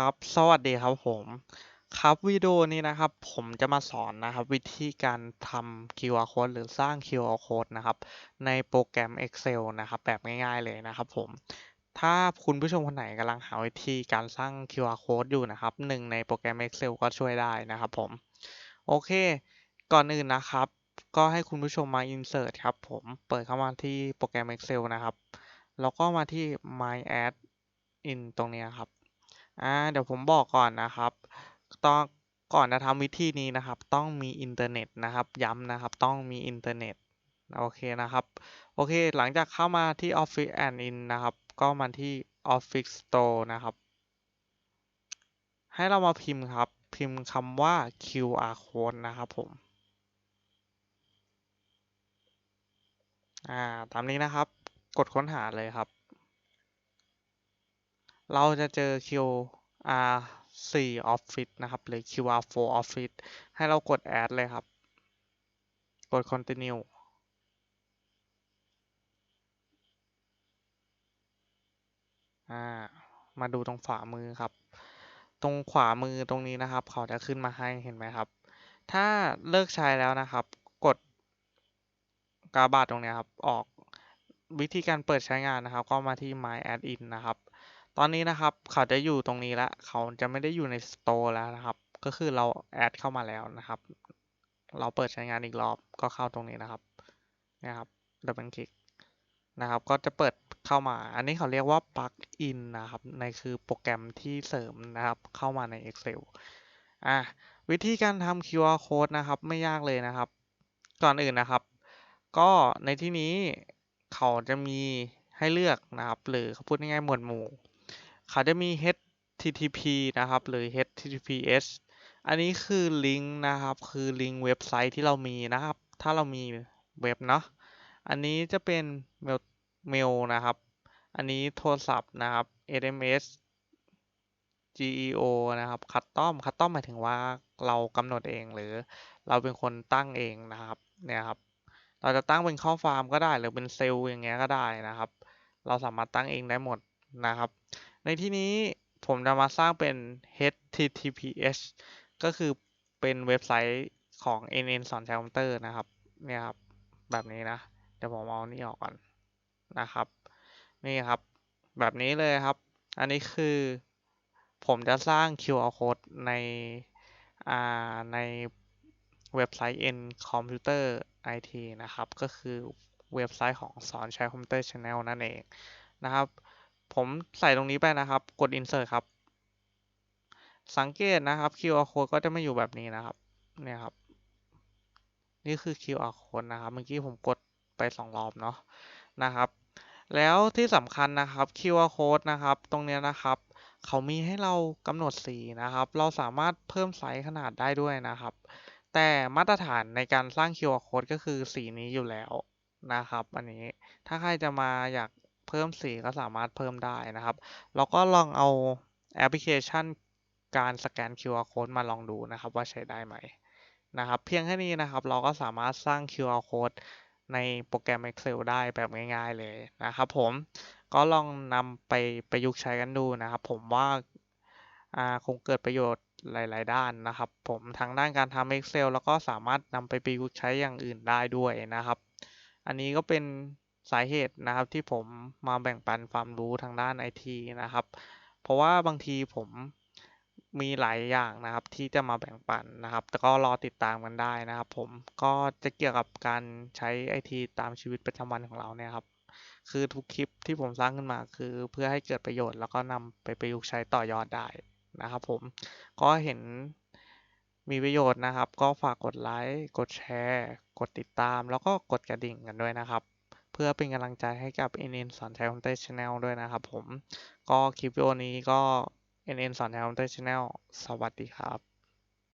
ครับ สวัสดีครับผม ครับวิดีโอนี้นะครับ ผมจะมาสอนนะครับ วิธีการทำ QR code หรือสร้าง QR code นะครับ ในโปรแกรม Excel นะครับ แบบง่ายๆเลยนะครับผม ถ้าคุณผู้ชมคนไหนกำลังหาวิธีการสร้าง QR code อยู่นะครับหนึ่งในโปรแกรม Excel ก็ช่วยได้นะครับผม โอเค ก่อนอื่นนะครับ ก็ให้คุณผู้ชมมา insert ครับผม เปิดเข้ามาที่โปรแกรม Excel นะครับ แล้วก็มาที่ my add in ตรงนี้ครับ อ่าเดี๋ยวผมบอกก่อนนะครับต้องก่อนจะทำวิธีนี้นะครับ ต้องมีอินเทอร์เน็ตนะครับย้ำนะครับ ต้องมีอินเทอร์เน็ตโอเคนะครับ โอเค หลังจากเข้ามาที่ Office and in นะครับ ก็มาที่ Office Store นะครับ ให้เรามาพิมพ์ครับ พิมพ์คำว่า QR code นะครับผม อ่า ตามนี้นะครับ กดค้นหาเลยครับ เราจะเจอ QR 4 Office นะครับ หรือ QR 4 Office ให้เรากด add เลยครับ กด continue ามาดูตรงขวามือครับ ตรงขวามือตรงนี้นะครับ เขาจะขึ้นมาให้เห็นไหมครับ ถ้าเลิกใช้แล้วนะครับ กดกาบาทตรงนี้ครับ ออกวิธีการเปิดใช้งานนะครับ ก็มาที่ my add in นะครับ ตอนนี้นะครับ เขาจะอยู่ตรงนี้แล้วเขาจะไม่ได้อยู่ใน store แล้วนะครับ ก็คือเราแอดเข้ามาแล้วนะครับ เราเปิดใช้งานอีกรอบก็เข้าตรงนี้นะครับนี่ยครับดับเบิลคลิกนะครับ ก็จะเปิดเข้ามา อันนี้เขาเรียกว่า plug in นะครับ ในคือโปรแกรมที่เสริมนะครับ เข้ามาใน Excel อะวิธีการทำ QR code นะครับ ไม่ยากเลยนะครับ ก่อนอื่นนะครับ ก็ในที่นี้เขาจะมีให้เลือกนะครับ หรือเขาพูดง่ายๆหมวดหมู่ เขาจะมี HTTP นะครับ หรือ HTTPS อันนี้คือลิงก์นะครับ คือลิงก์เว็บไซต์ที่เรามีนะครับ ถ้าเรามีเว็บเนาะ อันนี้จะเป็นเมลเมลนะครับ อันนี้โทรศัพท์นะครับ SMS GEO นะครับ คัตตอม คัตตอมหมายถึงว่าเรากำหนดเองหรือเราเป็นคนตั้งเองนะครับ เนี่ยครับ เราจะตั้งเป็นข้อความก็ได้หรือเป็นเซลล์อย่างเงี้ยก็ได้นะครับ เราสามารถตั้งเองได้หมดนะครับ ในที่นี้ผมจะมาสร้างเป็น HTTPS ก็คือเป็นเว็บไซต์ของ NN สอนใช้คอมพิวเตอร์นะครับ เนี่ยครับ แบบนี้นะ เดี๋ยวผมเอานี่ออกก่อนนะครับ นี่ครับ แบบนี้เลยครับ อันนี้คือผมจะสร้าง QR code ในอ่าในเว็บไซต์ N Computer IT นะครับ ก็คือเว็บไซต์ของสอนใช้คอมพิวเตอร์ Channel นั่นเองนะครับ ผมใส่ตรงนี้ไปนะครับ กด insert ครับ สังเกตนะครับ QR code ก็จะไม่อยู่แบบนี้นะครับ เนี่ยครับ นี่คือ QR code นะครับ เมื่อกี้ผมกดไปสองรอบเนาะนะครับ แล้วที่สำคัญนะครับ QR code นะครับ ตรงนี้นะครับ เขามีให้เรากำหนดสีนะครับ เราสามารถเพิ่มไซส์ขนาดได้ด้วยนะครับ แต่มาตรฐานในการสร้าง QR code ก็คือสีนี้อยู่แล้วนะครับ อันนี้ถ้าใครจะมาอยาก เพิ่มสีก็สามารถเพิ่มได้นะครับ แล้วก็ลองเอาแอปพลิเคชันการสแกน QR code มาลองดูนะครับว่าใช้ได้ไหมนะครับ เพียงแค่นี้นะครับเราก็สามารถสร้าง QR code ในโปรแกรม Excel ได้แบบง่าย ๆเลยนะครับผมก็ลองนำไปประยุกต์ใช้กันดูนะครับ ผมว่าคงเกิดประโยชน์หลาย ๆ ด้านนะครับ ผมทั้งด้านการทำ Excel แล้วก็สามารถนำไปประยุกต์ใช้อย่างอื่นได้ด้วยนะครับ อันนี้ก็เป็น สาเหตุนะครับที่ผมมาแบ่งปันความรู้ทางด้านไอทีนะครับ เพราะว่าบางทีผมมีหลายอย่างนะครับที่จะมาแบ่งปันนะครับ แต่ก็รอติดตามกันได้นะครับ ผมก็จะเกี่ยวกับการใช้ไอทีตามชีวิตประจำวันของเราเนี่ยครับ คือทุกคลิปที่ผมสร้างขึ้นมาคือเพื่อให้เกิดประโยชน์แล้วก็นำไปประยุกต์ใช้ต่อยอดได้นะครับ ผมก็เห็นมีประโยชน์นะครับ ก็ฝากกดไลค์ กดแชร์ กดติดตาม แล้วก็กดกระดิ่งกันด้วยนะครับ เพื่อเป็นกำลังใจให้กับ NN สอนใช้คอมเตอร์ชาแนลด้วยนะครับผม ก็คลิปวิดีโอนี้ก็ NN สอนใช้คอมเตอร์ชาแนลสวัสดีครับ